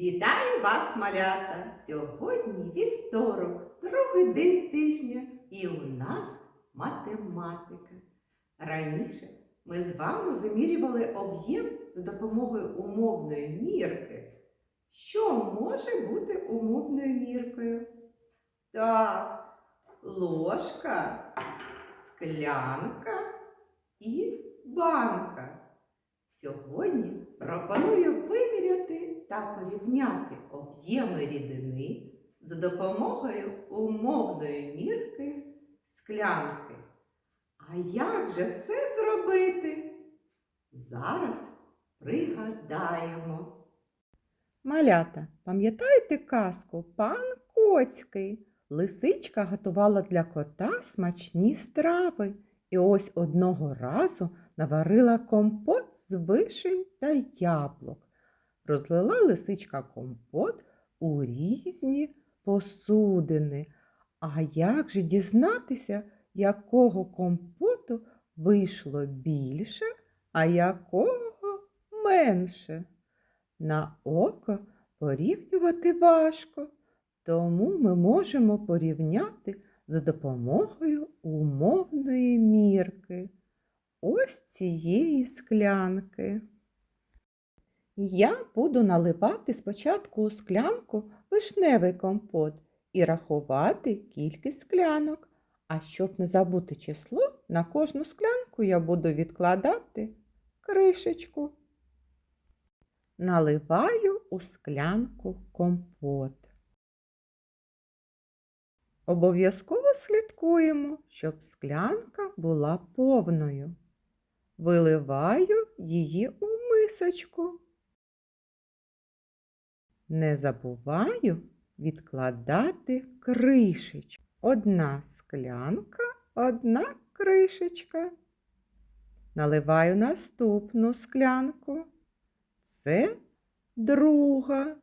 Вітаю вас, малята! Сьогодні вівторок, другий день тижня, і у нас математика. Раніше ми з вами вимірювали об'єм за допомогою умовної мірки. Що може бути умовною міркою? Так, ложка, склянка і банка. Сьогодні пропоную виміряти та порівняти об'єми рідини за допомогою умовної мірки склянки. А як же це зробити? Зараз пригадаємо. Малята, пам'ятаєте казку Пан Коцький? Лисичка готувала для кота смачні страви. І ось одного разу наварила компот з вишень та яблук. Розлила лисичка компот у різні посудини. А як же дізнатися, якого компоту вийшло більше, а якого менше? На око порівнювати важко, тому ми можемо порівняти за допомогою умовної мірки. Ось цієї склянки. Я буду наливати спочатку у склянку вишневий компот і рахувати кількість склянок. А щоб не забути число, на кожну склянку я буду відкладати кришечку. Наливаю у склянку компот. Обов'язково слідкуємо, щоб склянка була повною. Виливаю її у мисочку. Не забуваю відкладати кришечку. Одна склянка, одна кришечка. Наливаю наступну склянку. Це друга.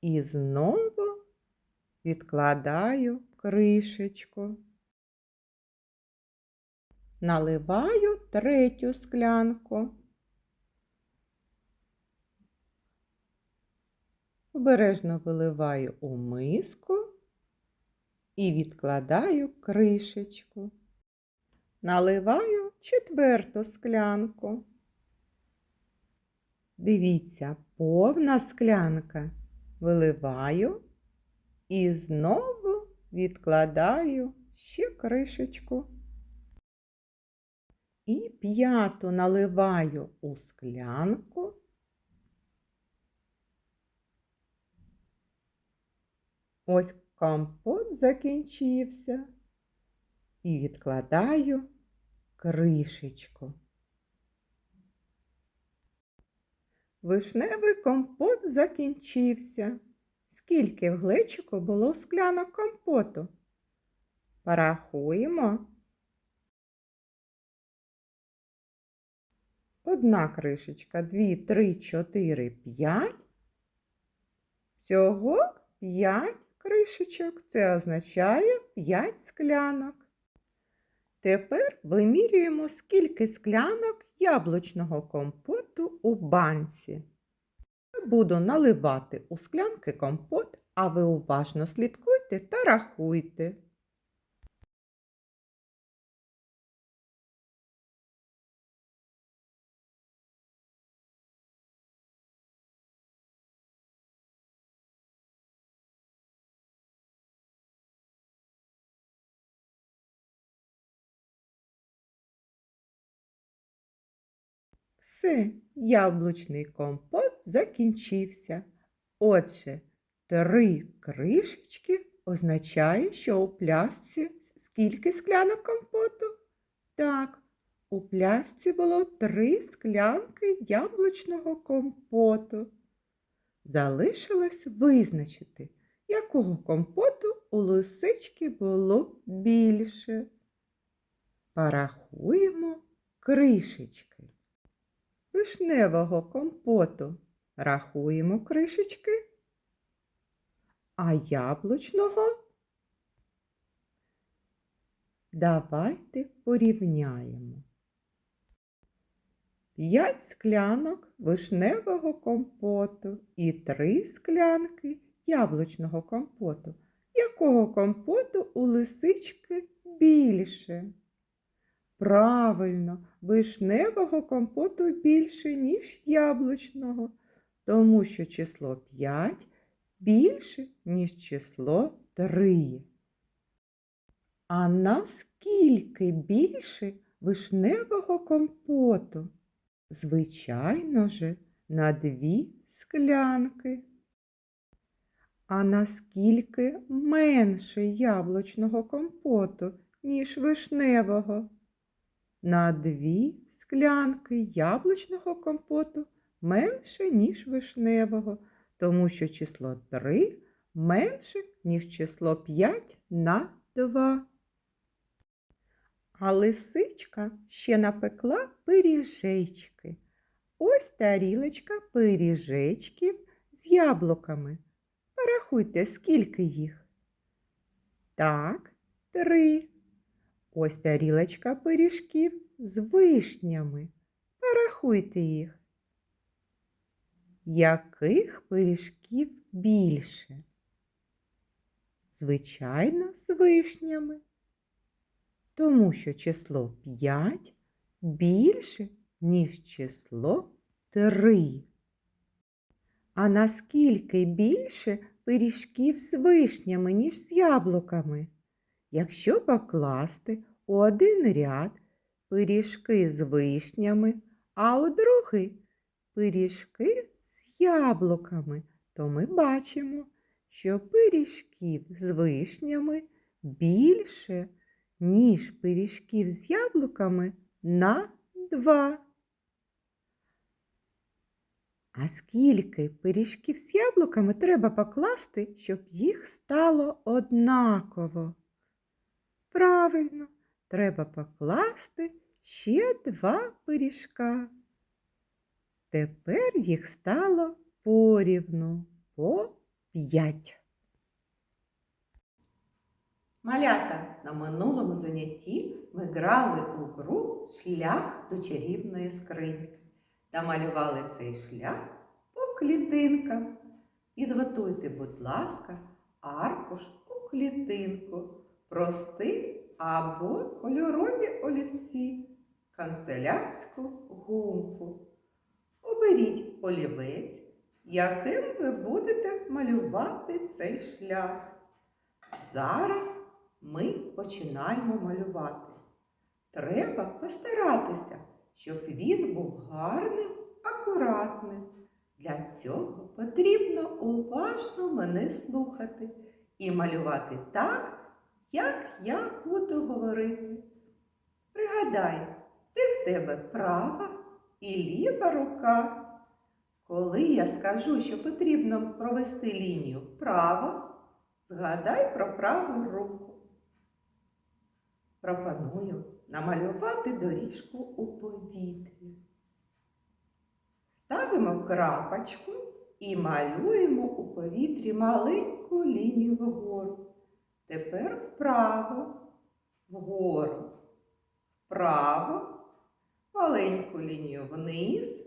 І знову відкладаю кришечку. Наливаю третю склянку. Обережно виливаю у миску і відкладаю кришечку. Наливаю четверту склянку. Дивіться, повна склянка. Виливаю і знову відкладаю ще кришечку. І п'яту наливаю у склянку. Ось компот закінчився. І відкладаю кришечку. Вишневий компот закінчився. Скільки в глечику було склянок компоту? Порахуємо. Одна кришечка, дві, три, чотири, п'ять. Всього п'ять кришечок. Це означає п'ять склянок. Тепер вимірюємо, скільки склянок яблучного компоту у банці. Я Буду наливати у склянки компот, а ви уважно слідкуйте та рахуйте. Все, яблучний компот закінчився. Отже, три кришечки означає, що у пляшці скільки склянок компоту? Так, у пляшці було три склянки яблучного компоту. Залишилось визначити, якого компоту у лисички було більше. Порахуємо кришечки вишневого компоту рахуємо кришечки, а яблучного давайте порівняємо. 5 склянок вишневого компоту і 3 склянки яблучного компоту. Якого компоту у лисички більше? Правильно, вишневого компоту більше, ніж яблучного, тому що число 5 більше, ніж число 3. А наскільки більше вишневого компоту? Звичайно же, на дві склянки. А наскільки менше яблучного компоту, ніж вишневого? На дві склянки яблучного компоту менше, ніж вишневого, тому що число 3 менше, ніж число 5 на 2. А лисичка ще напекла пиріжечки. Ось тарілочка пиріжечків з яблуками. Порахуйте, скільки їх. Так, три. Ось тарілочка пиріжків з вишнями. Порахуйте їх. Яких пиріжків більше? Звичайно, з вишнями. Тому що число 5 більше, ніж число 3. А наскільки більше пиріжків з вишнями, ніж з яблуками? Якщо покласти у один ряд пиріжки з вишнями, а у другий пиріжки з яблуками, то ми бачимо, що пиріжків з вишнями більше, ніж пиріжків з яблуками на два. А скільки пиріжків з яблуками треба покласти, щоб їх стало однаково? Правильно, треба покласти ще два пиріжка. Тепер їх стало порівну по п'ять. Малята, на минулому занятті ми грали у гру шлях до чарівної скриньки та малювали цей шлях по клітинкам. Підготуйте, будь ласка, аркуш у клітинку, простий або кольорові олівці, канцелярську гумку. Оберіть олівець, яким ви будете малювати цей шлях. Зараз ми починаємо малювати. Треба постаратися, щоб він був гарним, акуратним. Для цього потрібно уважно мене слухати і малювати так, як я буду говорити. Пригадай, де в тебе права і ліва рука. Коли я скажу, що потрібно провести лінію вправо, Згадай про праву руку. Пропоную намалювати доріжку у повітрі. Ставимо крапочку і малюємо у повітрі маленьку лінію вгору. Тепер вправо, вгору, вправо, маленьку лінію вниз,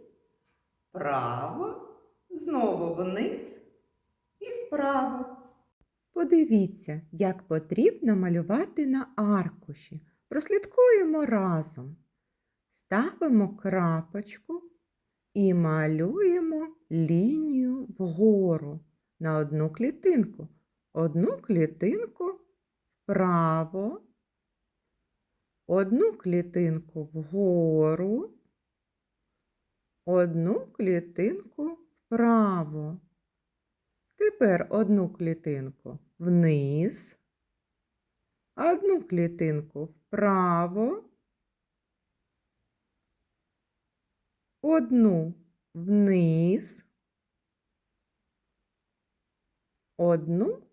вправо, знову вниз і вправо. Подивіться, як потрібно малювати на аркуші. Прослідкуємо разом. Ставимо крапочку і малюємо лінію вгору на одну клітинку. Одну клітинку вправо, одну клітинку вгору, одну клітинку вправо. Тепер одну клітинку вниз, одну клітинку вправо, одну вниз, одну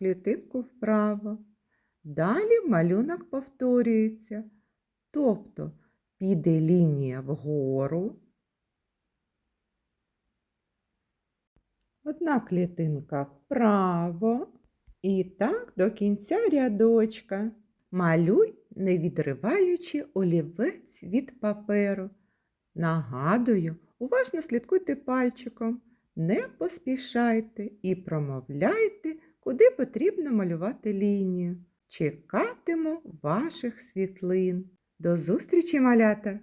клітинку вправо. Далі малюнок повторюється, тобто піде лінія вгору. Одна клітинка вправо. І так до кінця рядочка. Малюй, не відриваючи олівець від паперу. Нагадую, уважно слідкуйте пальчиком, не поспішайте і промовляйте, куди потрібно малювати лінію. Чекатиму ваших світлин. До зустрічі, малята!